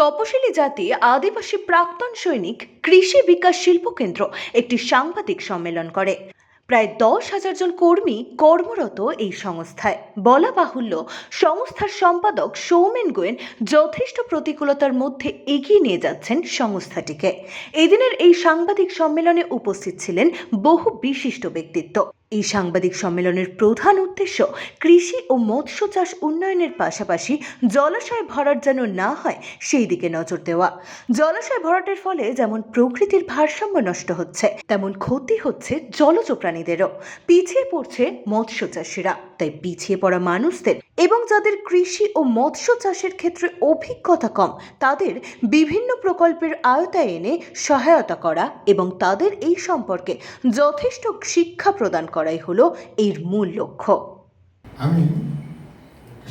তপশিলি জাতি আদিবাসী প্রাক্তন সৈনিক কৃষি বিকাশ শিল্প কেন্দ্র একটি সাংবাদিক সম্মেলন করে। প্রায় দশ হাজার জন কর্মী কর্মরত এই সংস্থায়। বলা বাহুল্য, সংস্থার সম্পাদক সৌমেন গোয়েন যথেষ্ট প্রতিকূলতার মধ্যে এগিয়ে নিয়ে যাচ্ছেন সংস্থাটিকে। এদিনের এই সাংবাদিক সম্মেলনে উপস্থিত ছিলেন বহু বিশিষ্ট ব্যক্তিত্ব। এই সাংবাদিক সম্মেলনের প্রধান উদ্দেশ্য কৃষি ও মৎস্য চাষ উন্নয়নের পাশাপাশি জলাশয় ভরাট যেন না হয়, সেই দিকে নজর দেওয়া। জলাশয় ভরাটের ফলে যেমন প্রকৃতির ভারসাম্য নষ্ট হচ্ছে, তেমন ক্ষতি হচ্ছে জলজ প্রাণীদেরও। পিছিয়ে পড়ছে মৎস্য চাষিরা। তাই পিছিয়ে পড়া মানুষদের এবং যাদের কৃষি ও মৎস্য চাষের ক্ষেত্রে অভিজ্ঞতা কম, তাদের বিভিন্ন প্রকল্পের আওতায় এনে সহায়তা করা এবং তাদের এই সম্পর্কে যথেষ্ট শিক্ষা প্রদান করাই হলো এর মূল লক্ষ্য। আমি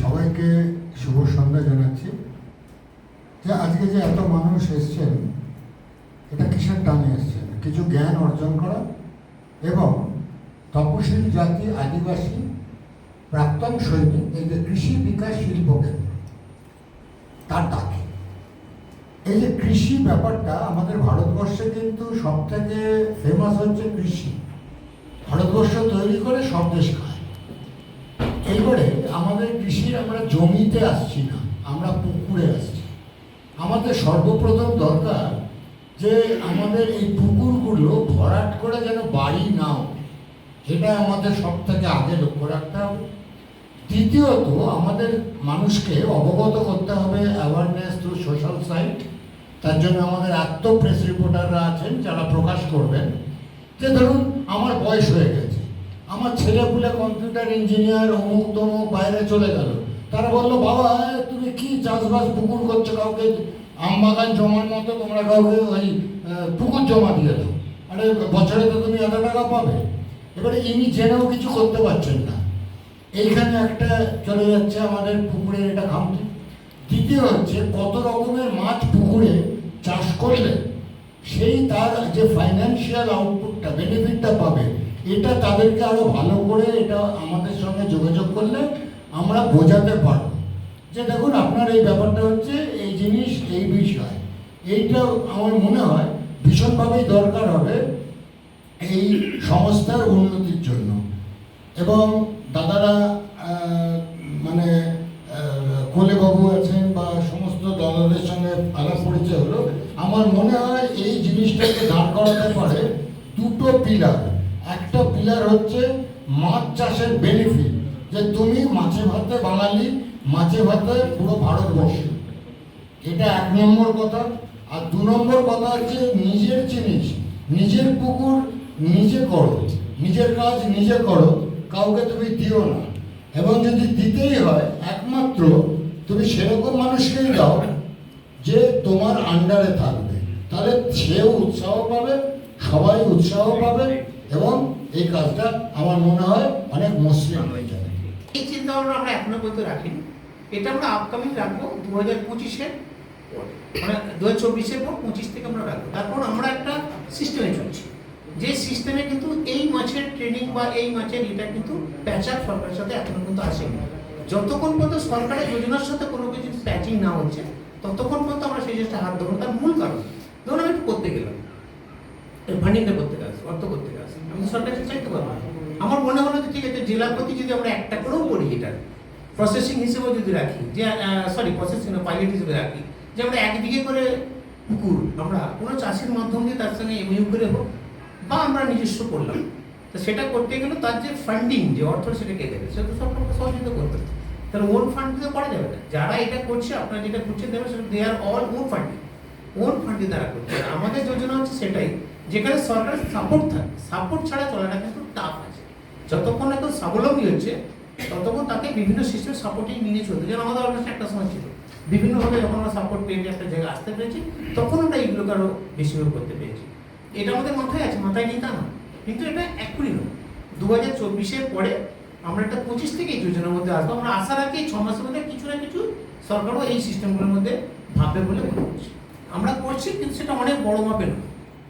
সবাইকে শুভ সন্ধ্যা জানাচ্ছি। যে আজকে যে এত মানুষ এসছেন, এটা কিসের টানে এসছেন? কিছু জ্ঞান অর্জন করা এবং তপশিল জাতি, আদিবাসী প্রাক্তন সৈনিক, এই যে কৃষি বিকাশ শিল্প তার ডাকে। এই যে কৃষি ব্যাপারটা, আমাদের ভারতবর্ষে কিন্তু সব থেকে ফেমাস হচ্ছে কৃষি। ভারতবর্ষ তৈরি করে সব দেশ খায়। এইবারে আমাদের কৃষি আমরা জমিতে আসছি না, আমরা পুকুরে আসছি। আমাদের সর্বপ্রথম দরকার যে আমাদের এই পুকুরগুলো ভরাট করে যেন বাড়ি না নাও এটা আমাদের সব থেকে আগে লক্ষ্য রাখতে হবে। দ্বিতীয়ত আমাদের মানুষকে অবগত করতে হবে অ্যাওয়ারনেস থ্রু সোশ্যাল সাইট তার জন্য আমাদের এত প্রেস রিপোর্টাররা আছেন, যারা প্রকাশ করবেন। যে ধরুন, আমার বয়স হয়ে গেছে। আমার ছেলে পুলে কম্পিউটার ইঞ্জিনিয়ার অমুক তমুক, বাইরে চলে গেল। তারা বলল, বাবা, তুমি কি চাষবাস পুকুর করছ কাউকে? আম বাগান জমার মতো তোমরা কাউকে ওই পুকুর জমা দিয়ে দাও। আরে, বছরে তো তুমি এত টাকা পাবে? এবারে ইনি জেনেও কিছু করতে পারছেন না। এইখানে একটা চলে যাচ্ছে আমাদের পুকুরের এটা খামতি দ্বিতীয় হচ্ছে, কত রকমের মাছ পুকুরে চাষ করলে সেই তার যে ফাইন্যান্সিয়াল আউটপুটটা বেনিফিটটা পাবে, এটা তাদেরকে আরও ভালো করে এটা আমাদের সঙ্গে যোগাযোগ করলে আমরা বোঝাতে পারব। যে দেখুন, আপনার এই ব্যাপারটা হচ্ছে এই জিনিস, এই বিষয়। এইটা আমার মনে হয় ভীষণভাবেই দরকার হবে এই সংস্থার উন্নতির জন্য। এবং দাদারা আমার মনে হয় এই জিনিসটাকে দাঁড় করাতে পারে দুটো পিলার একটা পিলার হচ্ছে মাছ চাষের বেনিফিট যে তুমি মাছে ভাতে বাঙালি মাছে ভাতে পুরো ভারতবর্ষে। এটা এক নম্বর কথা। আর দু নম্বর কথা হচ্ছে নিজের জিনিস, নিজের পুকুর নিজে করো, নিজের কাজ নিজে করো, কাউকে তুমি দিও না। এবং যদি দিতেই হয়, একমাত্র তুমি সেরকম মানুষকেই দাও যে তোমার আন্ডারে থাকবে, তাহলে সেও উৎসাহ পাবে, সবাই উৎসাহ পাবে এবং এই কাজটা আমার মনে হয় অনেক মসৃণ হয়ে যাবে। এই চিন্তা ভাবনা আমরা এখনও পর্যন্ত রাখিনি। এটা আমরা আপকামিং রাখব দু হাজার পঁচিশে মানে দু হাজার চব্বিশের পর পঁচিশ থেকে আমরা রাখব। তারপর আমরা একটা সিস্টেমে চলছি। যে সিস্টেমে কিন্তু এই মাছের ট্রেনিং বা এই মাছের এটা কিন্তু প্যাচার সরকারের সাথে এখনও কিন্তু আসেনি। যতক্ষণ পর্যন্ত সরকারের যোজনার সাথে কোনো কিছু প্যাচিং না হচ্ছে ততক্ষণ পর্যন্ত আমরা সেই জিনিসটা হাত ধরবো তার মূল কারণ, ধরুন আমি একটু করতে গেলাম। ফান্ডিংটা করতে গেছে অর্থ করতে গেছে আমি সরকার কাছে চাইতে পারব আমার মনে হলো যে ঠিক আছে জেলা প্রতি যদি আমরা একটা করেও করি এটা প্রসেসিং হিসেবে যদি রাখি, যে সরি প্রসেসিং পাইলট হিসেবে রাখি, যে আমরা এক বিঘে করে পুকুর, আমরা কোনো চাষির মাধ্যম দিয়ে তার সঙ্গে এমইউ করে হোক, বা আমরা নিজস্ব করলাম। তো সেটা করতে গেলে তার যে ফান্ডিং যে অর্থ সেটা কে দেবে? সেটা সরকারকে সহযোগিতা করতে তাহলে ওন ফান্ড দিয়ে করা যাবে না। যারা এটা করছে, আপনারা যেটা করছেন দেবেন সেটা they are all own funding own funding তারা করছে। আমাদের যোজনা হচ্ছে সেটাই, যেখানে সরকারের সাপোর্ট থাকে। সাপোর্ট ছাড়া চলাটা কিন্তু টাফ আছে। যতক্ষণ না স্বাবলম্বী হচ্ছে, ততক্ষণ তাকে বিভিন্ন সিস্টেম সাপোর্টিং নিয়ে চলতে যেমন আমাদের অর্গানাইজেশন একটা সময় ছিল, বিভিন্নভাবে যখন আমরা সাপোর্ট পেয়ে একটা জায়গায় আসতে পেরেছি, তখন আমরা এইগুলোকে আরও বেশিভাবে করতে পেরেছি। এটা আমাদের মাথায় আছে, মাথায় তা না। কিন্তু এটা এখনই নয়। দু হাজার চব্বিশের পরে আমরা একটা পঁচিশ থেকে এই যোজনার মধ্যে আসব। আমরা আশা রাখি ছ মাসের মধ্যে কিছু না কিছু সরকারও এই সিস্টেমগুলোর মধ্যে ভাববে বলে মনে করছি। আমরা করছি, কিন্তু সেটা অনেক বড় মাপে নয়।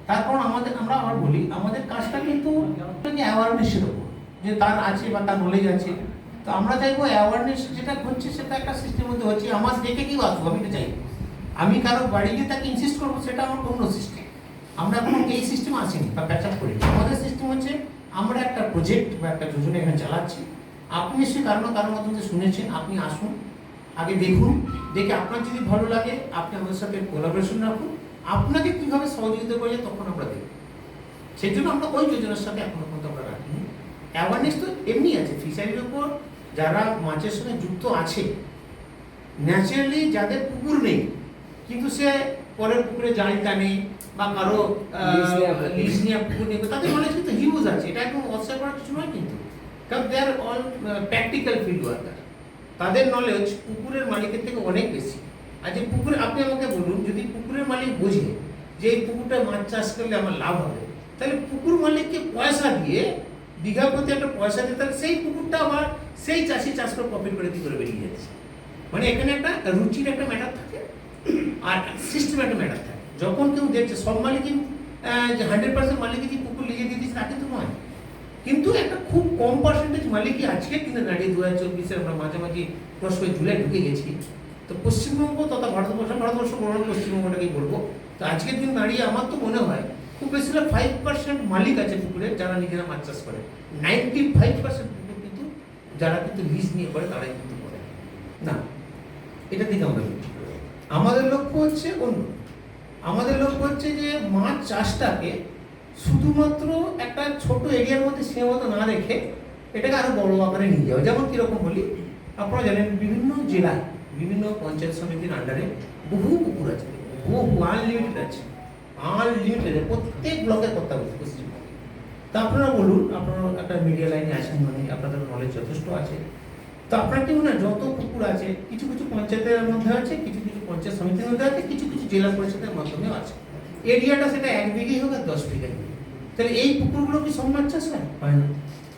তারপর আমাদের, আমরা আবার বলি, আমাদের কাজটা কিন্তু অ্যাওয়ারনেসের উপর যে তার আছে বা তার নলেজ আছে। তো আমরা চাইব অ্যাওয়ারনেস যেটা হচ্ছে সেটা একটা সিস্টেমের মধ্যে হচ্ছে। আমার দেখে কেউ আসব, আমি এটা চাইব আমি কারও বাড়ি গিয়ে তাকে ইনসিস্ট করব, সেটা আমার অন্য সিস্টেম আমরা এখন এই সিস্টেম আসেনি বা প্যাচ আপ করিনি। আমাদের সিস্টেম হচ্ছে আমরা একটা প্রজেক্ট বা একটা যোজনা এখানে চালাচ্ছি। আপনি নিশ্চয়ই কারও না কারোর মাধ্যমে শুনেছেন, আপনি আসুন, আগে দেখুন, দেখে আপনার যদি ভালো লাগে, আপনি আমাদের সাথে কোলাবোরেশন রাখুন। আপনাকে কীভাবে সহযোগিতা করে তখন আমরা দেখব। সেই জন্য আমরা ওই যোজনার সাথে এখনও পর্যন্ত আমরা রাখিনি। অ্যাওয়ারনেস তো এমনি আছে ফিশারির ওপর যারা মাছের সঙ্গে যুক্ত আছে ন্যাচারালি যাদের পুকুর নেই, কিন্তু সে পরের পুকুরে জাল টানে বা কারও। লিজ নিয়ে পুকুর নেবে তাদের নলেজ কিন্তু হিউজ আছে এটা একদম অস্বীকার করার কিছু নয় কিন্তু। কারণ they are all practical field worker তাদের নলেজ পুকুরের মালিকের থেকে অনেক বেশি। আর যে পুকুরে আপনি আমাকে বলুন যদি পুকুরের মালিক বোঝে যে এই পুকুরটা মাছ চাষ করলে আমার লাভ হবে তাহলে পুকুর মালিককে পয়সা দিয়ে বিঘা প্রতি একটা পয়সা দিয়ে তাহলে সেই পুকুরটা আবার সেই চাষি চাষ করে প্রফিট করে করে বেরিয়ে যাচ্ছে। মানে এখানে একটা রুচির একটা ম্যাটার থাকে আর সিস্টেম একটা ম্যাটার থাকে। যখন কেউ দেখছে, সব মালিকই যে হান্ড্রেড পার্সেন্ট মালিকই কি পুকুর লিখে দিয়ে দিচ্ছে তাকে তো নয়। কিন্তু একটা খুব কম পার্সেন্টেজ মালিকই আজকে কিন্তু দাঁড়িয়ে দু হাজার চব্বিশে আমরা মাঝামাঝি করে জুলাই ঢুকে গেছি। তো পশ্চিমবঙ্গ তথা ভারতবর্ষ ভারতবর্ষ বলব পশ্চিমবঙ্গটাকেই বলব। তো আজকের দিন দাঁড়িয়ে আমার তো মনে হয়, খুব বেশি ফাইভ পার্সেন্ট মালিক আছে পুকুরে যারা নিজেরা মাছ চাষ করে। নাইনটি ফাইভ পার্সেন্ট পুকুর কিন্তু, যারা কিন্তু লিজ নিয়ে করে, তারাই কিন্তু করে। না, এটা দিকে আমরা লক্ষ্য। আমাদের লক্ষ্য হচ্ছে অন্য আমাদের লক্ষ্য হচ্ছে যে মাছ চাষটাকে শুধুমাত্র একটা ছোট এরিয়ার মধ্যে সীমাবদ্ধ না রেখে এটাকে আরও বড় আকারে নিয়ে যাওয়া। যেমন কীরকম বলি, আপনারা জানেন বিভিন্ন জেলায়, বিভিন্ন পঞ্চায়েত সমিতির আন্ডারে বহু পুকুর আছে, বহু আনলিমিটেড আছে আনলিমিটেড প্রত্যেক ব্লকে করতে হবে পশ্চিমবঙ্গে তা আপনারা বলুন, আপনারা একটা মিডিয়া লাইনে আছেন মানে আপনাদের নলেজ যথেষ্ট আছে। তো আপনার কি মনে হয়, যত পুকুর আছে কিছু কিছু পঞ্চায়েতের মধ্যে আছে কিছু কিছু পঞ্চায়েত সমিতির মধ্যে আছে কিছু কিছু জেলা পরিষদের মাধ্যমেও আছে। এরিয়াটা সেটা এক বিঘেই হোক আর দশ বিঘে তাহলে এই পুকুরগুলো কি সব মাছ চাষ হয়? হয় না।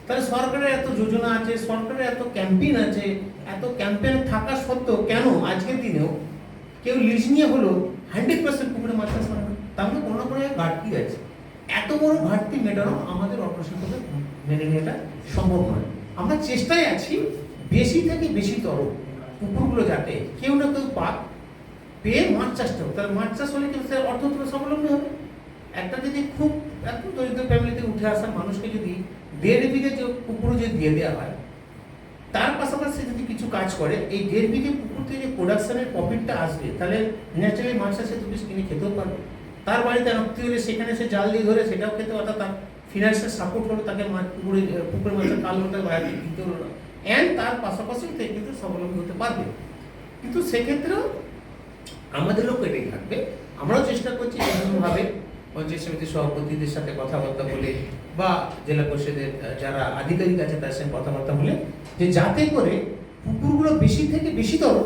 তাহলে সরকারের এত যোজনা আছে সরকারের এত ক্যাম্পেইন আছে এত ক্যাম্পেইন থাকা সত্ত্বেও কেন আজকের দিনেও কেউ লিজ নিয়ে হলো হান্ড্রেড পার্সেন্ট পুকুরে মাছ চাষ করে তার মানে কোনো কোনো ঘাটতি আছে। এত বড় ঘাটতি মেটানো আমাদের অপারেশন করে মেনে নেওয়াটা সম্ভব নয়। আমরা চেষ্টায় আছি বেশি থেকে বেশি তর পুকুরগুলো যাতে কেউ না কেউ পাক পেয়ে মাছ চাষটা হোক তাহলে মাছ চাষ হলে কিন্তু সে অর্থনৈতিক স্বাবলম্বী হবে। একটা যদি খুব একদম দরিদ্র ফ্যামিলিতে উঠে আসা মানুষকে যদি দেড় বিঘে যে পুকুর যদি দিয়ে দেওয়া হয়, তার পাশাপাশি যদি কিছু কাজ করে, এই দেড় বিঘে পুকুর থেকে যে প্রোডাকশনের প্রফিটটা আসবে, তাহলে ন্যাচারালি সে দু পিস কিনে খেতেও পারবে তার বাড়িতে আত্মীয় হলে সেখানে সে জাল দিয়ে ধরে সেটাও খেতে অর্থাৎ তার ফিনান্সিয়াল সাপোর্ট হলো তাকে মাছ পুকুরে, পুকুরের মাছের কাল হতে বাইরে কিনতে হলো না। অ্যান্ড তার পাশাপাশি সে কিন্তু স্বাবলম্বী হতে পারবে। কিন্তু সেক্ষেত্রেও আমাদের লক্ষ্য এটাই থাকবে। আমরাও চেষ্টা করছি বিভিন্নভাবে পঞ্চায়েত সমিতির সভাপতিদের সাথে কথাবার্তা বলে বা জেলা পরিষদের যারা আধিকারিক আছে তার সঙ্গে কথাবার্তা বলে যে যাতে করে পুকুরগুলো বেশি থেকে বেশিতর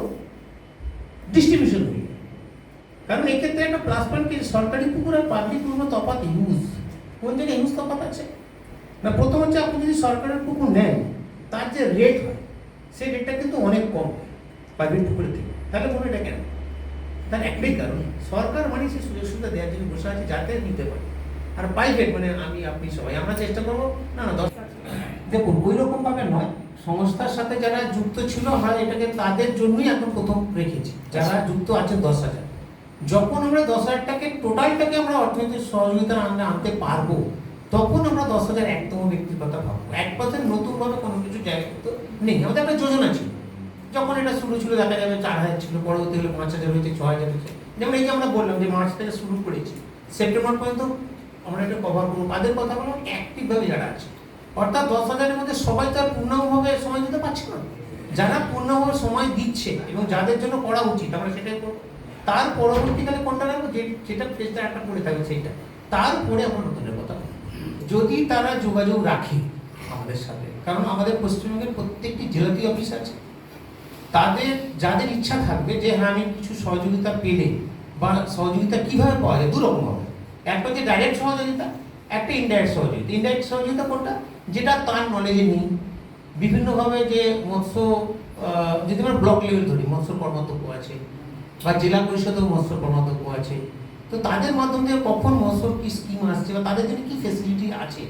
ডিস্ট্রিবিউশন হয়ে। কারণ এক্ষেত্রে একটা প্লাস পয়েন্ট কি? সরকারি পুকুর আর পাবলিক পুকুর তফাৎ ইউজ কোন জায়গায় ইউজ তফাৎ আছে? না, প্রথম হচ্ছে আপনি যদি সরকারের পুকুর নেন তার যে রেট হয় সেই রেটটা কিন্তু অনেক কম প্রাইভেট পুকুরের থেকে। তাহলে বলুন এটা কেন? তার একটাই কারণ সরকার মানে সেই সুযোগ সুবিধা দেওয়ার জন্য বসে আছে যাতে নিতে পারে। আর প্রাইভেট মানে আমি আপনি সবাই আমরা চেষ্টা করব না না দশ দেখুন ওই রকমভাবে নয়। সংস্থার সাথে যারা যুক্ত ছিল আমরা এটাকে তাদের জন্যই এখন প্রথম রেখেছি। যারা যুক্ত আছে দশ হাজার। যখন আমরা দশ হাজার টাকা টোটালটাকে আমরা অর্থনৈতিক সহযোগিতা আনতে পারব তখন আমরা দশ হাজার একদম ব্যক্তির কথা ভাববো। এক পার্সেন্ট নতুনভাবে কোনো কিছু জায়গা কিন্তু নেই। আমাদের একটা যোজনা ছিল। যখন এটা শুরু ছিল, দেখা যাবে চার হাজার ছিল, পরবর্তী হলে পাঁচ হাজার হয়েছে, ছ হাজার হয়েছে। যেমন এই যে আমরা বললাম যে মার্চ থেকে শুরু করেছি সেপ্টেম্বর পর্যন্ত আমরা এটা কভার করব। তাদের কথা বলব অ্যাক্টিভভাবে যারা আছে। অর্থাৎ দশ হাজারের মধ্যে সবাই তো আর পূর্ণাঙ্গভাবে সময় দিতে পারছে না। যারা পূর্ণভাবে সময় দিচ্ছে এবং যাদের জন্য করা উচিত, আমরা সেটাই করব। তার পরবর্তীকালে কোনটা রাখব? যেটা ফেসটা একটা পড়ে থাকবে সেইটা। তারপরে আমরা বলব। যদি তারা যোগাযোগ রাখে আমাদের সাথে, কারণ আমাদের পশ্চিমবঙ্গের প্রত্যেকটি জেলাতেই অফিস আছে। তাদের, যাদের ইচ্ছা থাকবে যে হ্যাঁ আমি কিছু সহযোগিতা পেলে বা সহযোগিতা কীভাবে পাওয়া যায়, দু রকম হবে। একটা হচ্ছে ডাইরেক্ট সহযোগিতা, একটা ইনডাইরেক্ট সহযোগিতা। ইনডাইরেক্ট সহযোগিতা কোনটা? যেটা তার নলেজে নেই। বিভিন্নভাবে যে মৎস্য যদি আমরা ব্লক লেভেল ধরি, মৎস্য কর্মতব্য আছে বা জেলা পরিষদেও মৎস্য কর্মতব্য আছে। তো তাদের মাধ্যম দিয়ে কখন মৎস্যর কি স্কিম আসছে বা তাদের জন্য কি ফেসিলিটি আছে?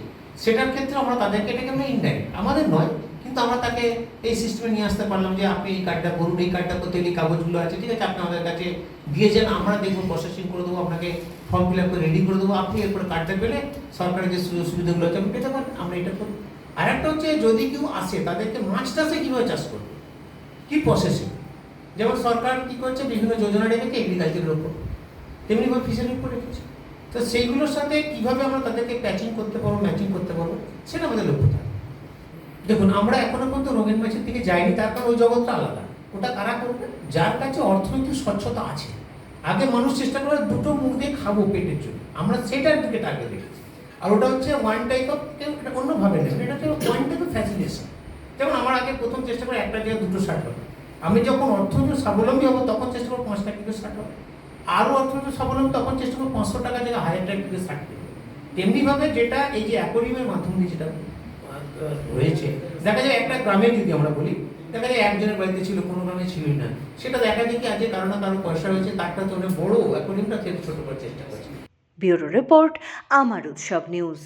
সেটার ক্ষেত্রে আমরা তাদেরকে এটাকে আমরা ইনডাইরেক্ট আমাদের নয়, কিন্তু আমরা তাকে এই সিস্টেমে নিয়ে আসতে পারলাম যে আপনি এই কার্ডটা করুন, এই কার্ডটা করতে এই কাগজগুলো আছে, ঠিক আছে, আপনি আমাদের কাছে দিয়ে যান, আমরা দেখব প্রসেসিং করে দেবো, আপনাকে ফর্ম ফিল আপ করে রেডি করে দেবো, আপনি এরপরে কার্ডটা পেলে সরকারের যে সুযোগ সুবিধাগুলো আছে, আপনি পেতে পারেন আমরা এটা করি আর একটা হচ্ছে যদি কেউ আসে, তাদেরকে মাছ চাষে কীভাবে চাষ করবে? কী প্রসেসিং যেমন সরকার কী করছে, বিভিন্ন যোজনা রেখেছে এগ্রিকালচারের উপর তেমনিভাবে ফিশারির করে রেখেছি তো সেইগুলোর সাথে কীভাবে আমরা তাদেরকে প্যাচিং করতে পারব ম্যাচিং করতে পারব, সেটা আমাদের লক্ষ্য থাকে। দেখুন, আমরা এখনও পর্যন্ত রঙিন মাছের দিকে যাইনি, তার কারণ ওই জগৎটা আলাদা। ওটা কারা করবে? যার কাছে অর্থনৈতিক স্বচ্ছতা আছে। আগে মানুষ চেষ্টা করে দুটো মুখ দিয়ে খাব পেটের জন্য। আমরা সেটার দিকে টার্গেট রেখেছি। আর ওটা হচ্ছে ওয়ান টাইপ অফ এটা অন্যভাবে নেবেন এটা হচ্ছে ওয়ান টাইপ অফ ফ্যাসিলিটেশন যেমন আমার আগে প্রথম চেষ্টা করে একটা জায়গায় দুটো শার্ট হবে। আমি যখন অর্থনৈতিক স্বাবলম্বী হব, তখন চেষ্টা করব পাঁচটা টাকা শার্ট হবে। আরও অর্থনৈতিক স্বাবলম্বী তখন চেষ্টা করব পাঁচশো টাকা থেকে হাজার টাকা থেকে তেমনিভাবে যেটা এই যে অ্যাকোরিয়ামের মাধ্যমে যেটা রয়েছে দেখা যায় একটা গ্রামে যদি আমরা বলি, দেখা যায় একজনের বাড়িতে ছিল, কোনো গ্রামে ছিলই না। সেটা দেখা যায় কি আজকে কারও না কারও পয়সা রয়েছে তারটা তো অনেক বড় অ্যাকোরিয়ামটা ছোট করার চেষ্টা করছে। ব্যুরো রিপোর্ট, আমার উৎসব নিউজ